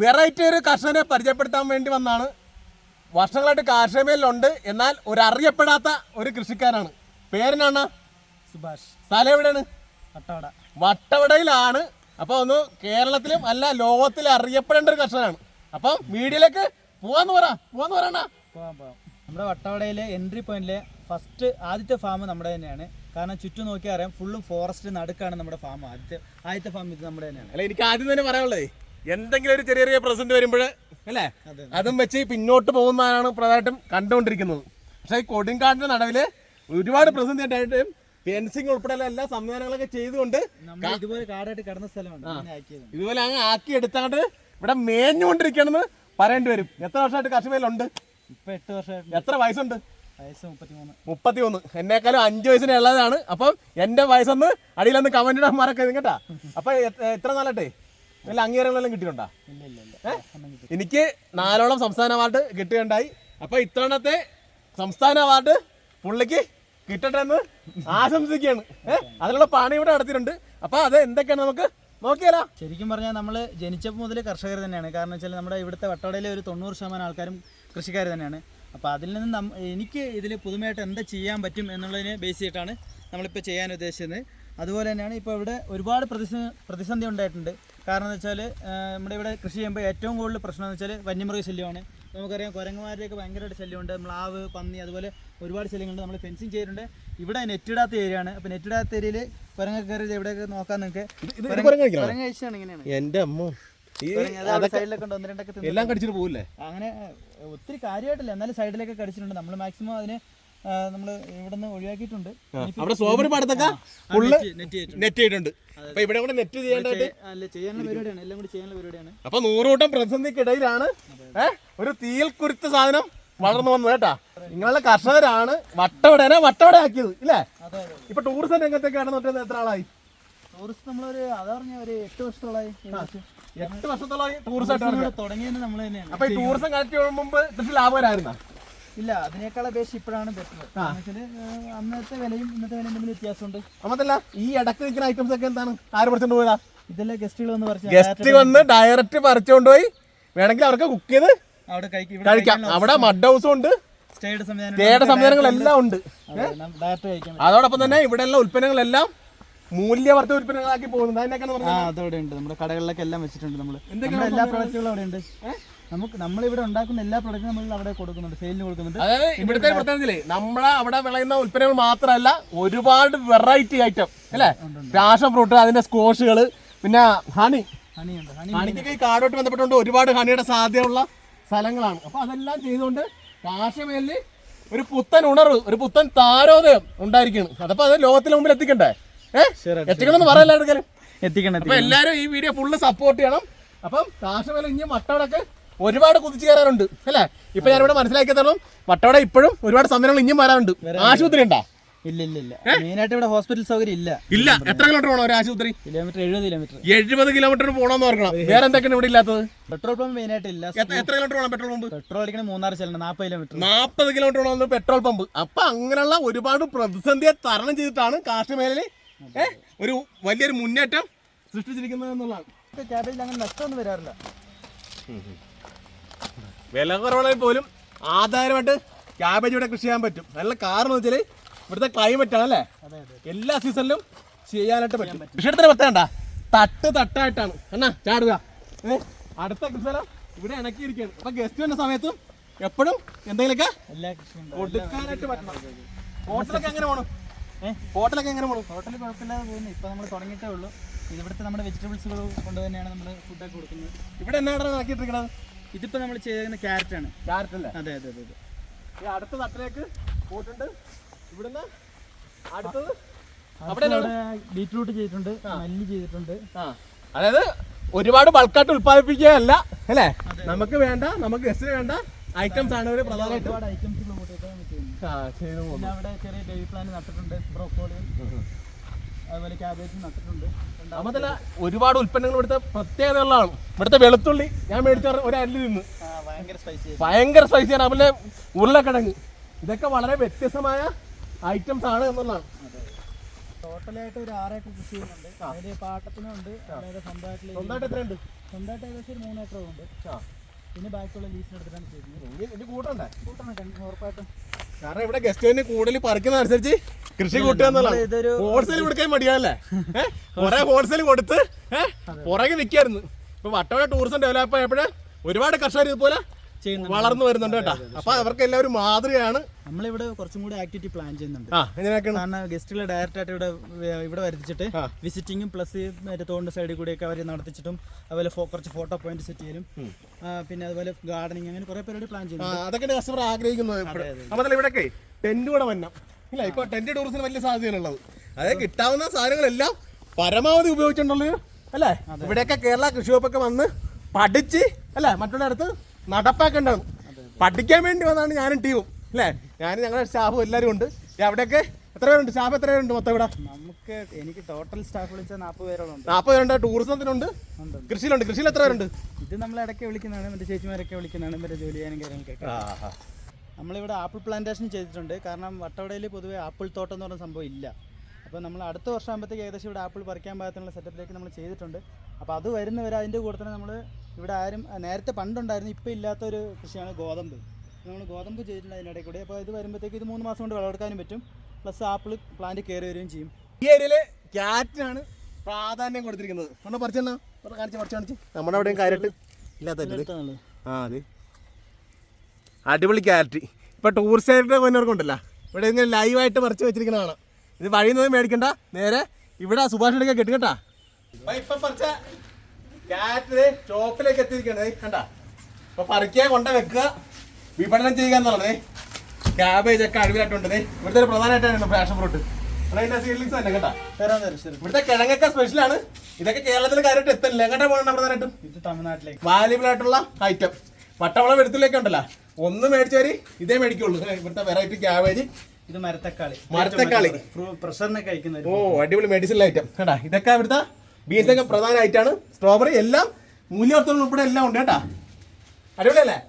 Variety ഒരു കർഷകനെ പരിചയപ്പെടുത്താൻ വേണ്ടി വന്നാണ്. വർഷങ്ങളായിട്ട് കാർഷിക മേഖലയിലുണ്ട് എന്നാൽ ഒരു അറിയപ്പെടാത്ത ഒരു കൃഷിക്കാരാണ് പേരിനാണ് സുഭാഷ്. സ്ഥലം എവിടെയാണ്? വട്ടവട. വട്ടവടയിലാണ്. അപ്പോൾ ഒന്ന് കേരളത്തിലും അല്ല ലോകത്തിലും അറിയപ്പെടേണ്ട ഒരു കർഷകനാണ്. അപ്പം മീഡിയയിലേക്ക് പോവാന്ന് പറ. പോവാന്ന് പറയണ. പോവാം പോവാം. നമ്മുടെ വട്ടവടയിലെ എൻട്രി പോയിന്റിലെ ഫസ്റ്റ് ആദ്യത്തെ ഫാം നമ്മുടെ തന്നെയാണ്. കാരണം ചുറ്റും നോക്കിയാൽ അറിയാം ഫുള്ളും ഫോറസ്റ്റ് നടുക്കാണ് നമ്മുടെ ഫാം ആദ്യത്തെ ആദ്യത്തെ ഫാം ഇത് നമ്മുടെ തന്നെയാണ്. അല്ല എനിക്ക് ആദ്യം തന്നെ പറയാനുള്ളത് എന്തെങ്കിലും ഒരു ചെറിയ ചെറിയ പ്രസന്റ് വരുമ്പോൾ അല്ലേ? അതും വെച്ച് പിന്നോട്ട് പോകുന്നതാണ് പ്രധാനമായിട്ടും കണ്ടുകൊണ്ടിരിക്കുന്നത്. പക്ഷേ ഈ കൊടുങ്കാടിന്റെ നടുവിൽ ഒരുപാട് പ്രസന്റ് ആയിട്ട് ഫെൻസിങ് ഉൾപ്പെടെയുള്ള എല്ലാ സംവിധാനങ്ങളൊക്കെ ചെയ്തുകൊണ്ട് ഇതുപോലെ കാടായിട്ട് കിടന്ന സ്ഥലമാണ് ഇതുപോലെ അങ്ങ് ആക്കി എടുത്താണ്ട് ഇവിടെ മേഞ്ഞുകൊണ്ടിരിക്കണമെന്ന് പറയേണ്ടി വരും. എത്ര വർഷമായിട്ട് കർഷകയിലുണ്ട് ഇപ്പൊ എട്ട് വർഷമായിട്ട് എത്ര വയസ്സുണ്ട്? വയസ്സ് മുപ്പത്തിമൂന്ന്. മുപ്പത്തി ഒന്ന് എന്നെക്കാളും അഞ്ച് വയസ്സിന് ഉള്ളതാണ് അപ്പം എന്റെ വയസ്സൊന്ന് അടിയിലൊന്ന് കമന്റ് ഇടാൻ മറക്കരുത് കേട്ടാ അപ്പൊ എത്ര നാളട്ടെ വല്ല അംഗീകാരങ്ങളെല്ലാം കിട്ടിയിട്ടുണ്ടോ? എനിക്ക് നാലോളം സംസ്ഥാന അവാർഡ് കിട്ടുകയുണ്ടായി. അപ്പൊ ഇത്തവണത്തെ സംസ്ഥാന അവാർഡ് പുള്ളിക്ക് കിട്ടട്ടെ എന്ന് ആശംസിക്കുകയാണ് അതിനുള്ള പണി ഇവിടെ നടത്തിയിട്ടുണ്ട്. അപ്പൊ അത് എന്തൊക്കെയാണ് നമുക്ക് നോക്കിയാലോ? ശരിക്കും പറഞ്ഞാൽ നമ്മൾ ജനിച്ചപ്പോൾ മുതൽ കർഷകർ തന്നെയാണ്. കാരണം വെച്ചാൽ നമ്മുടെ ഇവിടുത്തെ വട്ടവടയിലെ ഒരു തൊണ്ണൂറ് ശതമാനം ആൾക്കാരും കൃഷിക്കാർ തന്നെയാണ്. അപ്പോൾ അതിൽ നിന്ന് നം- എനിക്ക് ഇതിൽ പുതുമയായിട്ട് എന്താ ചെയ്യാൻ പറ്റും എന്നുള്ളതിനെ ബേസ് ചെയ്തിട്ടാണ് നമ്മളിപ്പോൾ ചെയ്യാൻ ഉദ്ദേശിച്ചത്. അതുപോലെ തന്നെയാണ് ഇപ്പോൾ ഇവിടെ ഒരുപാട് പ്രതിസന്ധി പ്രതിസന്ധി ഉണ്ടായിട്ടുണ്ട്. കാരണം എന്ന് വെച്ചാൽ നമ്മുടെ ഇവിടെ കൃഷി ചെയ്യുമ്പോൾ ഏറ്റവും കൂടുതൽ പ്രശ്നം എന്ന് വെച്ചാൽ വന്യമൃഗ ശല്യമാണ്. നമുക്കറിയാം കുരങ്ങന്മാരുടെയൊക്കെ ഭയങ്കരമായിട്ട് ശല്യമുണ്ട്. മ്ലാവ് പന്നി അതുപോലെ ഒരുപാട് ശല്യങ്ങളുണ്ട്. നമ്മൾ ഫെൻസിങ് ചെയ്തിട്ടുണ്ട്. ഇവിടെ നെറ്റിടാത്ത ഏരിയ ആണ്. അപ്പോൾ നെറ്റിടാത്ത ഏരിയയിൽ കുരങ്ങ കയറി എവിടെയൊക്കെ നോക്കാൻ നിങ്ങൾക്ക് കുരങ്ങ് കഴിച്ചാണ് ഇങ്ങനെയാണ്. എന്റെ അമ്മ. എല്ലാം കടിച്ചിട്ട് പോകില്ലേ അങ്ങനെ ഒത്തിരി കാര്യമായിട്ടില്ല. എന്നാലും സൈഡിലൊക്കെ കടിച്ചിട്ടുണ്ട്. നമ്മൾ മാക്സിമം അതിനെ നമ്മൾ ഇവിടെ നിന്ന് ഒഴിവാക്കിയിട്ടുണ്ട്. അവിടെ സോബർ പാടത്തൊക്കെ ഫുള്ള് നെറ്റ് ചെയ്തിട്ടുണ്ട് അപ്പൊ ഇവിടെ കൂടെ നെറ്റ് ചെയ്യേണ്ടതായിട്ട് അല്ല ചെയ്യാനുള്ള പരിപാടിയാണ്. എല്ലാം കൂടി ചെയ്യാനുള്ള പരിപാടിയാണ്. അപ്പൊ നൂറുകൂട്ടം പ്രതിസന്ധിക്കിടയിലാണ് ഒരു തീയിൽ കുരുത്ത സാധനം വളർന്നു വന്നത് കേട്ടാ. നിങ്ങളുടെ കർഷകരാണ്. വട്ടവടനെ വട്ടവട ആക്കിയത് ഇല്ലേ ഇപ്പൊ ടൂറിസം രംഗത്തൊക്കെ തൊട്ട് എത്ര ആളായി ടൂറിസ്റ്റ് നമ്മളൊരു അതാ പറഞ്ഞ ഒരു എട്ട് വർഷത്തോളമായി. എട്ട് വർഷത്തോളമായി ടൂറിസം തുടങ്ങിയത് നമ്മൾ തന്നെയാണ്. അപ്പൊ ഈ ടൂറിസം കണക്ട് ചെയ്യുമ്പോൾ മുമ്പ് കൃഷി ലാഭകരായിരുന്ന? ഇല്ല അതിനേക്കാൾ അപേക്ഷിച്ച് ഇപ്പോഴാണ് ബെറ്റർ. അന്നത്തെ വിലയും ഇന്നത്തെ വിലയും തമ്മിൽ വ്യത്യാസമുണ്ട്. അമ്മത്തല്ല ഈ ഇടയ്ക്ക് നിൽക്കുന്ന ഐറ്റംസ് ഒക്കെ എന്താണ്? ആര് പറിച്ചോണ്ട് പോയതാ? ഇതെല്ലാം ഗസ്റ്റുകൾ വന്ന് പറിച്ചു ഗസ്റ്റ് വന്ന് ഡയറക്റ്റ് പറിച്ചോണ്ട് പോയി. വേണമെങ്കിൽ അവർക്ക് കുക്ക് ചെയ്ത് അവിടെ കഴിക്കും അവിടെ മഡ് ഹൗസും ഉണ്ട്. സ്റ്റേയുടെ സംവിധാനം സ്റ്റേയുടെ സംവിധാനങ്ങളെല്ലാം ഉണ്ട്. അതോടൊപ്പം തന്നെ ഇവിടെ ഇവിടെയുള്ള ഉൽപ്പന്നങ്ങളെല്ലാം മൂല്യവർദ്ധ ഉൽപ്പന്നങ്ങളാക്കി പോകുന്നത് അതിനൊക്കെ ആ അതവിടെ ഉണ്ട്. നമ്മുടെ കടകളിലൊക്കെ എല്ലാം വെച്ചിട്ടുണ്ട് നമ്മൾ എല്ലാ പ്രൊഡക്റ്റുകളും അവിടെ ഉണ്ട്. നമുക്ക് നമ്മളിവിടെ ഉണ്ടാക്കുന്ന എല്ലാ പ്രൊഡക്റ്റും നമ്മൾ അവിടെ കൊടുക്കുന്നുണ്ട് സെയിലിന് കൊടുക്കുന്നുണ്ട്. അതായത് ഇവിടുത്തെ പ്രത്യേകത്തിൽ നമ്മളെ അവിടെ വിളയുന്ന ഉൽപ്പന്നങ്ങൾ മാത്രമല്ല ഒരുപാട് വെറൈറ്റി ഐറ്റം അല്ലേ? പാഷൻ ഫ്രൂട്ട് അതിന്റെ സ്കോഷുകൾ പിന്നെ ഹണി ഹണിയുണ്ട് ഹണി ഹണിക്കൊക്കെ ഈ കാടോട്ട് ബന്ധപ്പെട്ടുകൊണ്ട് ഒരുപാട് ഹണിയുടെ സാധ്യതയുള്ള സ്ഥലങ്ങളാണ്. അപ്പൊ അതെല്ലാം ചെയ്തുകൊണ്ട് കാർഷികമേലിൽ ഒരു പുത്തൻ ഉണർവ് ഒരു പുത്തൻ താരോദയം ഉണ്ടായിരിക്കുന്നു അതപ്പോ അത് ലോകത്തിന് മുമ്പിൽ എത്തിക്കണ്ടേ? ഏഹ് എത്തിക്കണമെന്ന് പറയല്ല എടുക്കലും എത്തിക്കണം അപ്പൊ എല്ലാരും ഈ വീഡിയോ ഫുള്ള് സപ്പോർട്ട് ചെയ്യണം. അപ്പം കാശമേല ഇനി വട്ടവടക്ക് ഒരുപാട് കുതിച്ചു കയറാറുണ്ട് അല്ലേ? ഇപ്പൊ ഞാൻ മനസ്സിലാക്കി തരണം വട്ടവട ഇപ്പോഴും ഒരുപാട് സമരങ്ങൾ ഇനിയും വരാറുണ്ട്. ആശുപത്രി ഉണ്ടാ? ഇല്ല ഇല്ല ഇല്ല. മെയിനായിട്ട് ഇവിടെ ഹോസ്പിറ്റൽ സൗകര്യം ഇല്ല. ഇല്ല. എത്ര കിലോമീറ്റർ പോകണം ഒരു ആശുപത്രി? കിലോമീറ്റർ എഴുപത് കിലോമീറ്റർ. എഴുപത് കിലോമീറ്റർ പോകണമെന്ന് ഓർക്കണം. വേറെ എന്തൊക്കെയാണ് ഇവിടെ ഇല്ലാത്തത്? പെട്രോൾ പമ്പ് മെയിൻ ആയിട്ട് ഇല്ല. എത്ര എത്ര കിലോമീറ്റർ വേണം പെട്രോൾ പമ്പ്? പെട്രോൾ അടിക്കണ മൂന്നാർ ചെല്ലണം നാൽപ്പത് കിലോമീറ്റർ നാൽപ്പത് കിലോമീറ്റർ വേണം പെട്രോൾ പമ്പ്. അപ്പൊ അങ്ങനെയുള്ള ഒരുപാട് പ്രതിസന്ധിയെ തരണം ചെയ്തിട്ടാണ് കാർഷിക മേഖലയിൽ ഒരു വലിയൊരു മുന്നേറ്റം സൃഷ്ടിച്ചിരിക്കുന്നത് എന്നുള്ളതാണ്. ക്യാബേജിൽ അങ്ങനെ നഷ്ടമൊന്നും വരാറില്ല. വില കുറവാണെങ്കിൽ പോലും ആധാരമായിട്ട് ക്യാബേജ് ഇവിടെ കൃഷി ചെയ്യാൻ പറ്റും. നല്ല കാരണം വെച്ചാൽ ഇവിടുത്തെ ക്ലൈമറ്റ് ആണ് അല്ലേ? എല്ലാ സീസണിലും ചെയ്യാനായിട്ട് പറ്റും. കൃഷിയിടത്തിന് പ്രത്യേകണ്ട തട്ട് തട്ടായിട്ടാണ്. എന്നാ ചാടുക. അടുത്ത കൃഷിസ്ഥലം ഇവിടെ ഇണക്കിയിരിക്കുകയാണ്. അപ്പൊ ഗസ്റ്റ് വരുന്ന സമയത്തും എപ്പോഴും എന്തെങ്കിലുമൊക്കെ കൊടുക്കാനായിട്ട് പറ്റണം. ഹോട്ടലൊക്കെ എങ്ങനെ പോകണം ഹോട്ടലൊക്കെ എങ്ങനെ പോകണം ഹോട്ടൽ കുഴപ്പമില്ലാതെ പോകുന്നു. ഇപ്പൊ നമ്മൾ തുടങ്ങിയിട്ടേ ഉള്ളൂ. ഇവിടുത്തെ നമ്മുടെ വെജിറ്റബിൾസുകൾ കൊണ്ട് തന്നെയാണ് നമ്മൾ ഫുഡൊക്കെ കൊടുക്കുന്നത്. ഇവിടെ എന്നാണ് ആക്കിയിട്ടിരിക്കുന്നത് ഇതിപ്പോ നമ്മൾ ചെയ്തേക്കുന്ന ക്യാരറ്റ് ആണ്. ക്യാരറ്റ് അല്ലേ? അതെ അതെ അതെ ഈ അടുത്ത തട്ടിലേക്ക് പോയിട്ടുണ്ട്. ഇവിടുന്ന് അടുത്തത് ബീറ്റ്റൂട്ട് ചെയ്തിട്ടുണ്ട് മല്ലി ചെയ്തിട്ടുണ്ട്. അതായത് ഒരുപാട് ബൾക്കായിട്ട് ഉത്പാദിപ്പിക്കുകയല്ല അല്ലേ? നമുക്ക് വേണ്ട നമുക്ക് ഗസ്റ്റിന് വേണ്ട ഐറ്റംസ് ആണ് ഒരു പ്രധാനമായിട്ട്. ഒരുപാട് ഐറ്റംസ് ചെയ്തു അവിടെ ചെറിയ ഡെയിലി പ്ലാന്റ് നട്ടിട്ടുണ്ട് ബ്രോക്കോളി. അതുപോലെ ക്യാബേജ് നട്ടിട്ടുണ്ട്. രണ്ടാമത് ഒരുപാട് ഉൽപ്പന്നങ്ങൾ ഇവിടുത്തെ പ്രത്യേകത ഉള്ളതാണ് ഇവിടുത്തെ വെളുത്തുള്ളി ഞാൻ മേടിച്ച ഒരു അല്ലി നിന്ന്. ഭയങ്കര സ്പൈസി ഭയങ്കര സ്പൈസിയാണ് അതുപോലെ ഉരുളക്കിഴങ്ങ്. ഇതൊക്കെ വളരെ വ്യത്യസ്തമായ ഐറ്റംസ് ആണ് എന്നുള്ളതാണ്. ടോട്ടലായിട്ട് ഒരു ആറേക്കർ കൃഷി ചെയ്യുന്നുണ്ട്. അതിൽ പാട്ടത്തിനുണ്ട് അതായത് സ്വന്തമായിട്ട് സ്വന്തമായിട്ട് എത്രയുണ്ട്? സ്വന്തമായിട്ട് ഏകദേശം ഒരു മൂന്ന് ഏക്കറുണ്ട് പിന്നെ ബാക്കിയുള്ള ലീസിനെടുത്തിട്ടാണ് ചെയ്യുന്നത് ഇനി ഇനി കൂട്ടണ്ടേ? കൂട്ടണം ഉറപ്പായിട്ടും. കാരണം ഇവിടെ ഗസ്റ്റ് തന്നെ കൂടുതൽ പറിക്കുന്ന അനുസരിച്ച് കൃഷി കൂട്ടുക എന്നുള്ളതാണ്. ഇതൊരു ഹോൾസെയിൽ കൊടുക്കാൻ മടിയാണല്ലേ? കൊറേ ഹോൾസെയിൽ കൊടുത്ത് പുറകെ നിക്കായിരുന്നു. ഇപ്പൊ വട്ടവട ടൂറിസം ഡെവലപ്പ് ആയപ്പോഴേ ഒരുപാട് കർഷകർ ഇതുപോലെ വളർന്നു വരുന്നുണ്ട് കേട്ടോ. അപ്പൊ അവർക്ക് എല്ലാവരും മാതൃകയാണ്. നമ്മളിവിടെ കുറച്ചും കൂടി ആക്ടിവിറ്റി പ്ലാൻ ചെയ്യുന്നുണ്ട്. കാരണം ഗസ്റ്റുകളെ ഡയറക്റ്റ് ആയിട്ട് ഇവിടെ ഇവിടെ വരുത്തിച്ചിട്ട് വിസിറ്റിംഗും പ്ലസ് മറ്റേ തോണ്ട സൈഡിൽ കൂടിയൊക്കെ അവർ നടത്തിച്ചിട്ടും അതുപോലെ കുറച്ച് ഫോട്ടോ പോയിന്റ് സെറ്റ് ചെയ്യലും. പിന്നെ അതുപോലെ ഗാർഡനിങ് അങ്ങനെ കുറെ പരിപാടി പ്ലാൻ ചെയ്യുന്നുണ്ട്. ചെയ്യുന്നു അതൊക്കെ കസ്റ്റമർ ആഗ്രഹിക്കുന്നത് ഇവിടെയൊക്കെ ടെന്റ് കൂടെ വന്നം. ഇല്ല ഇപ്പൊ ടെന്റ് ടൂറിസത്തിന് വലിയ സാധ്യതയാണുള്ളത് അതായത് കിട്ടാവുന്ന സാധനങ്ങളെല്ലാം പരമാവധി ഉപയോഗിച്ചിട്ടുള്ളത് അല്ലേ? ഇവിടെയൊക്കെ കേരള കൃഷി വകുപ്പൊക്കെ വന്ന് പഠിച്ച് അല്ലേ? മറ്റുള്ള അടുത്ത് നടപ്പാക്കേണ്ടതാണ് പഠിക്കാൻ വേണ്ടി വന്നാണ് ഞാനും ടീമും അല്ലേ? ഞാൻ ഞങ്ങളുടെ സ്റ്റാഫും എല്ലാവരും ഉണ്ട്. അവിടെയൊക്കെ എത്ര പേരുണ്ട്? സ്റ്റാഫ് എത്ര പേരുണ്ട് മൊത്തം ഇവിടെ? നമുക്ക് എനിക്ക് ടോട്ടൽ സ്റ്റാഫ് വിളിച്ചാൽ നാൽപ്പത് പേരോളം ഉണ്ട് നാൽപ്പത് പേരുണ്ട് ടൂറിസത്തിനുണ്ട്. കൃഷിയിലുണ്ട്. കൃഷിയിൽ എത്ര പേരുണ്ട്? ഇത് നമ്മൾ ഇടയ്ക്ക് വിളിക്കുന്നതാണ്. മറ്റേ ചേച്ചിമാരൊക്കെ വിളിക്കുന്നതാണ്. മറ്റേ ജോലി ചെയ്യാനും കാര്യങ്ങളൊക്കെ നമ്മളിവിടെ ആപ്പിൾ പ്ലാന്റേഷൻ ചെയ്തിട്ടുണ്ട്. കാരണം വട്ടവടയിൽ പൊതുവേ ആപ്പിൾ തോട്ടം എന്ന് പറഞ്ഞ സംഭവം ഇല്ല. അപ്പോൾ നമ്മൾ അടുത്ത വർഷം ആകുമ്പോഴത്തേക്ക് ഏകദേശം ഇവിടെ ആപ്പിൾ പറിക്കാൻ പാകത്തിനുള്ള സെറ്റപ്പിലേക്ക് നമ്മൾ ചെയ്തിട്ടുണ്ട്. അപ്പോൾ അത് വരുന്നവരെ അതിന്റെ കൂടെ തന്നെ നമ്മൾ ഇവിടെ ആരും നേരത്തെ പണ്ടുണ്ടായിരുന്നു ഇപ്പോൾ ഇല്ലാത്തൊരു കൃഷിയാണ് ഗോതമ്പ്. നമ്മൾ ഗോതമ്പ് ചെയ്തിട്ടുണ്ട് അതിനിടയിൽ കൂടെ. അപ്പോൾ ഇത് വരുമ്പോഴത്തേക്ക് ഇത് മൂന്ന് മാസം കൊണ്ട് വിളവെടുക്കാനും പറ്റും. പ്ലസ് ആപ്പിൾ പ്ലാന്റ് കയറി വരികയും ചെയ്യും. ഈ ഏരിയയിൽ ക്യാറ്റിനാണ് പ്രാധാന്യം കൊടുത്തിരിക്കുന്നത്. ഒന്ന് പറിച്ചെന്നാ? ഒന്ന് കാണിച്ച് പറിച്ചു കാണിച്ച്. നമ്മുടെ അവിടെയും കാര്യമായിട്ട് ഇല്ലാത്തല്ലേ ആ അതെ. അടിപൊളി ക്യാരറ്റ് ഇപ്പം ടൂറിസ്റ്റ് കൊണ്ടല്ല ഇവിടെ ഇങ്ങനെ ലൈവായിട്ട് പറിച്ച് വെച്ചിരിക്കുന്നതാണ് ഇത് വഴി നിന്ന് മേടിക്കണ്ട. നേരെ ഇവിടെ സുഭാഷ് എടുക്കാൻ കെട്ടി? കേട്ടാ ഇപ്പൊ പറിച്ച ക്യാരറ്റ് ഷോപ്പിലേക്ക് എത്തിയിരിക്കണേ കണ്ട? അപ്പൊ പറിക്കുക കൊണ്ട വെക്കുക. വിപണനം ചെയ്യുക എന്നുള്ളത് ക്യാബേജ് ഒക്കെ അടിവിലായിട്ടുണ്ട് ഇവിടുത്തെ ഒരു പ്രധാനമായിട്ടാണ് പാഷൻ ഫ്രൂട്ട് സീഡ്ലിങ്സ് തന്നെ കേട്ടാ ഇവിടുത്തെ കിഴങ്ങൊക്കെ സ്പെഷ്യലാണ് ഇതൊക്കെ കേരളത്തിൽ കാര്യമായിട്ട് എത്തില്ല എങ്ങോട്ടാ പോകണം പ്രധാനമായിട്ടും ഇത് തമിഴ്നാട്ടിലേക്ക്. വാല്യബിൾ ആയിട്ടുള്ള ഐറ്റം പട്ടവളം എടുത്തിലേക്ക് ഉണ്ടല്ലോ. ഒന്ന് മേടിച്ചവര് ഇതേ മേടിക്കുള്ളൂ. ഇവിടുത്തെ വെറൈറ്റി ക്യാബേജ് ഇത് മരത്തക്കാളി. മരത്തക്കാളി. പ്രഷറിനൊക്കെ കഴിക്കുന്നത് ഓ അടിപൊളി മെഡിസിൻ ഐറ്റം കേട്ടാ ഇതൊക്കെ ഇവിടുത്തെ ബീൻസ് ഒക്കെ പ്രധാനമായിട്ടാണ്. സ്ട്രോബെറി എല്ലാം മൂല്യവർത്തനം ഉൾപ്പെടെ എല്ലാം ഉണ്ട് കേട്ടാ. അടിപൊളിയല്ലേ?